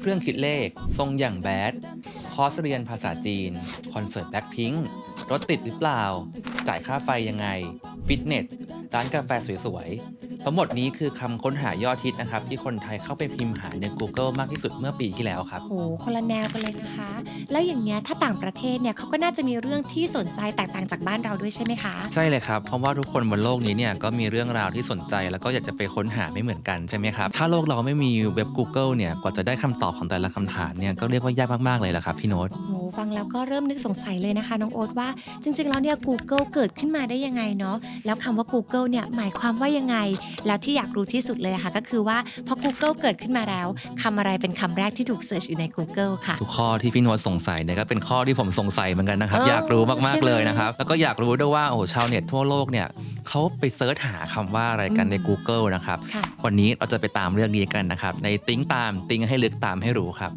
เครื่องคิดเลข ทรงอย่างแบด คอร์สเรียนภาษาจีน คอนเสิร์ตแบ็คพิงค์รถติดหรือเปล่า จ่ายค่าไฟยังไง ฟิตเนส ร้านกาแฟสวยๆ ทั้งหมดนี้คือคำค้นหายอดฮิตนะครับ ที่คนไทยเข้าไปพิมพ์หาใน Google มากที่สุดเมื่อปีที่แล้วครับ โอ้โหคนละแนวกันเลยนะคะ แล้วอย่างเงี้ยถ้าต่างประเทศเนี่ยเขาก็น่าจะมีเรื่องที่สนใจแตกต่างจากบ้านเราด้วยใช่ไหมคะ ใช่เลยครับ เพราะว่าทุกคนบนโลกนี้เนี่ยก็มีเรื่องราวที่สนใจแล้วก็อยากจะไปค้นหาไม่เหมือนกันใช่ไหมครับ ถ้าโลกเราไม่มีเว็บ Google เนี่ยกว่าจะได้คำตอบของแต่ละคำถามเนี่ยก็เรียกว่ายากมากๆเลยละครับพี่โน้ตโห ฟังแล้วก็เริ่มนึกสงสัยเลยนะคะน้องโอ๊ตว่า จริงๆแล้วเนี่ย Google เกิดขึ้นมาได้ยังไงเนาะแล้วคำว่า Google เนี่ยหมายความว่ายังไง แล้วที่อยากรู้ที่สุดเลยอะค่ะ ก็คือว่าพอ Google เกิดขึ้นมาแล้วคำอะไรเป็นคำแรกที่ถูกเสิร์ชอยู่ใน Google ค่ะ ทุกข้อที่พี่โน้ตสงสัยเนี่ยก็เป็นข้อที่ผมสงสัยเหมือนกันนะครับ เอออยากรู้มากใช่ไหม ๆเลยนะครับ แล้วก็อยากรู้ด้วยว่าโอ้ชาวเน็ตทั่วโลกเนี่ยเขาไปเซิร์ชหาคำว่าอะไรกันในอืม Google นะครับ ค่ะ วันนี้เราจะไปตามเรื่องนี้กันนะครับ ในติ้งตามติ้งให้ลึกตามให้รู้ครับ